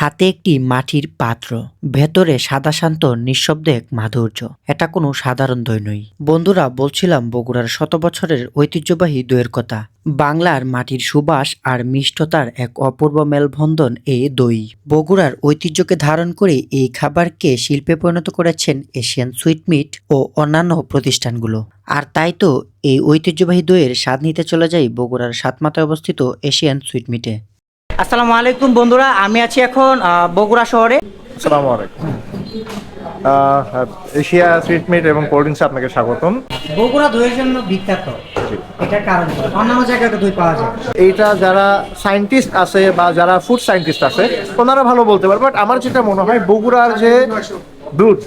হাতে একটি মাটির পাত্র, ভেতরে সাদা শান্ত নিঃশব্দে এক মাধুর্য। এটা কোনো সাধারণ দই নয়। বন্ধুরা, বলছিলাম বগুড়ার শত বছরের ঐতিহ্যবাহী দইয়ের কথা। বাংলার মাটির সুবাস আর মিষ্টতার এক অপূর্ব মেলবন্ধন এই দই। বগুড়ার ঐতিহ্যকে ধারণ করে এই খাবারকে শিল্পে পরিণত করেছেন এশিয়ান সুইটমিট ও অন্যান্য প্রতিষ্ঠানগুলো। আর তাই তো এই ঐতিহ্যবাহী দইয়ের স্বাদ নিতে চলে যাই বগুড়ার সাতমাথায় অবস্থিত এশিয়ান সুইটমিটে আসসালামু আলাইকুম বন্ধুরা আমি আছি এখন বগুড়া শহরে। আসসালামু আলাইকুম। এশিয়া সুইট মিট এবং কোল্ড ড্রিঙ্কস আপনাকে স্বাগতম। বগুড়া দইয়ের জন্য বিখ্যাত। এটার কারণ? অন্যান্য জায়গায় দই পাওয়া যায়। এইটা যারা সায়েন্টিস্ট আছে বা যারা ফুড সায়েন্টিস্ট আছে ওনারা ভালো বলতে পারবে বাট আমার যেটা মনে হয় বগুড়ার যে দুধ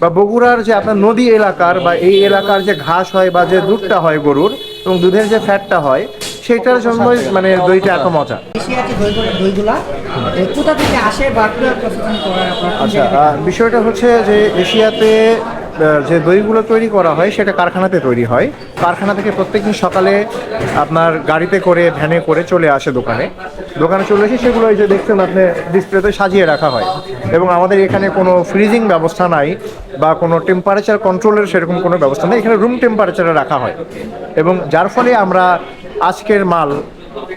বা বগুড়ার যে আপনার নদী এলাকার বা এই এলাকার যে ঘাস হয় বা যে দুধটা হয় গরুর এবং দুধের যে ফ্যাটটা হয় সেটার জন্য মানে দইটা এত মজা। এশিয়াতে দইগুলো দইগুলা। কোথা থেকে আসে বা আচ্ছা বিষয়টা হচ্ছে যে এশিয়াতে যে দইগুলো তৈরি করা হয় সেটা কারখানাতে তৈরি হয়। কারখানা থেকে প্রত্যেকদিন সকালে আপনার গাড়িতে করে, ভ্যানে করে চলে আসে দোকানে। দোকানে চলে এসে সেগুলো এই যে দেখছেন আপনি ডিসপ্লেতে সাজিয়ে রাখা হয়। এবং আমাদের এখানে কোনো ফ্রিজিং ব্যবস্থা নাই বা কোনো টেম্পারেচার কন্ট্রোলের সেরকম কোনো ব্যবস্থা নেই। এখানে রুম টেম্পারেচারে রাখা হয়। এবং যার ফলে আমরা আজকের মাল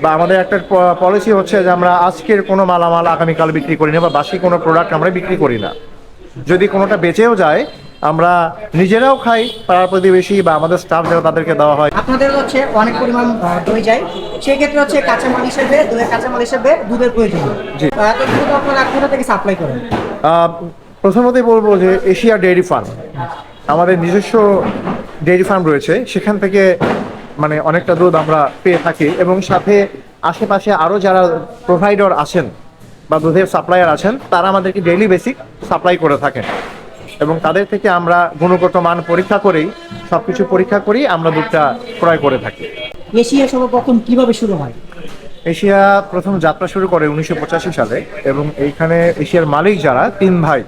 বা আমাদের একটা পলিসি হচ্ছে যে আমরা আজকের কোনো মালামাল আগামীকাল বিক্রি করি না বা বাসি কোনো প্রোডাক্ট আমরা বিক্রি করি না। যদি কোনোটা বেঁচেও যায় আমরা নিজেরাও খাই পাড়ার প্রতিবেশী বা আমাদের স্টাফ যারা তাদেরকে দেওয়া হয়। আপনাদের হচ্ছে অনেক পরিমাণ দই যায় সেক্ষেত্রে হচ্ছে কাঁচামাল হিসেবে দুধের কাঁচামাল হিসেবে দুধের প্রয়োজন। জি। দুধ আপনারা কোথা থেকে সাপ্লাই করেন। প্রথমতই বলব যে এশিয়া ডেয়ারি ফার্ম আমাদের নিজস্ব ডেয়ারি ফার্ম রয়েছে। সেখান থেকে মানে অনেকটা দুধ আমরা পেয়ে থাকি এবং সাথে আশেপাশে আরও যারা প্রোভাইডার আছেন বা দুধের সাপ্লায়ার আছেন তারা আমাদেরকে ডেইলি বেসিক সাপ্লাই করে থাকেন। এবং তাদের থেকে আমরা গুণগত মান পরীক্ষা করেই সব কিছু পরীক্ষা করেই আমরা দুধটা ক্রয় করে থাকি। এশিয়া সর্বপ্রথম কীভাবে শুরু হয়? এশিয়া প্রথম যাত্রা শুরু করে উনিশশো পঁচাশি সালে এবং এইখানে এশিয়ার মালিক যারা তিন ভাই।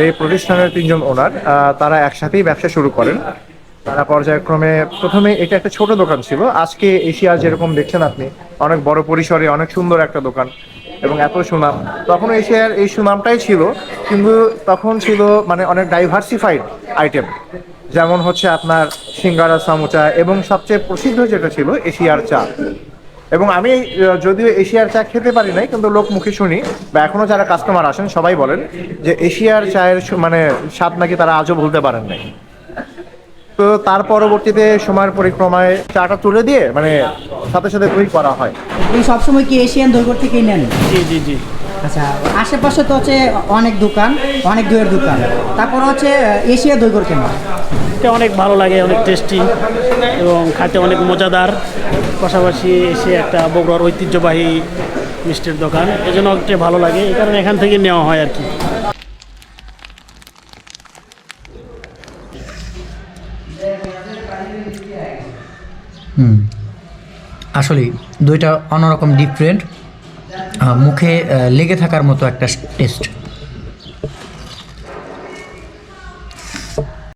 এই প্রতিষ্ঠানের তিনজন ওনার তারা একসাথেই ব্যবসা শুরু করেন। তারা পর্যায়ক্রমে প্রথমে এটা একটা ছোট দোকান ছিল। আজকে এশিয়া যেরকম দেখছেন আপনি অনেক বড় পরিসরে অনেক সুন্দর একটা দোকান। এবং এত সুনাম। তখন এশিয়ার এই সুনামটাই ছিল, কিন্তু তখন ছিল মানে অনেক ডাইভার্সিফাইড আইটেম যেমন হচ্ছে আপনার সিঙ্গারা, সামোচা এবং সবচেয়ে প্রসিদ্ধ যেটা ছিল এশিয়ার চা। এবং আমি যদিও এশিয়ার চা খেতে পারি নাই, কিন্তু লোক মুখে শুনি বা এখনও যারা কাস্টমার আসেন সবাই বলেন যে এশিয়ার চায়ের মানে স্বাদ নাকি তারা আজও ভুলতে পারেন নাই। তো তার পরবর্তীতে সময়ের পরিক্রমায় চাটা তুলে দিয়ে মানে সাথে সাথে দই করা হয়। আপনি সবসময় কি এশিয়ান দইঘর থেকেই নেন? জি জি জি। আচ্ছা আশেপাশে তো হচ্ছে অনেক দোকান অনেক দইয়ের দোকান। তারপর হচ্ছে এশিয়া দইঘর কেন? এটা অনেক ভালো লাগে অনেক টেস্টি এবং খাইতে অনেক মজাদার। পাশাপাশি এসে একটা বগুড়ার ঐতিহ্যবাহী মিষ্টির দোকান এজন্য একটা ভালো লাগে। এই কারণে এখান থেকে নেওয়া হয় আর কি। হুম। আসলে দুইটা অন্যরকম ডিফারেন্ট মুখে লেগে থাকার মতো একটা টেস্ট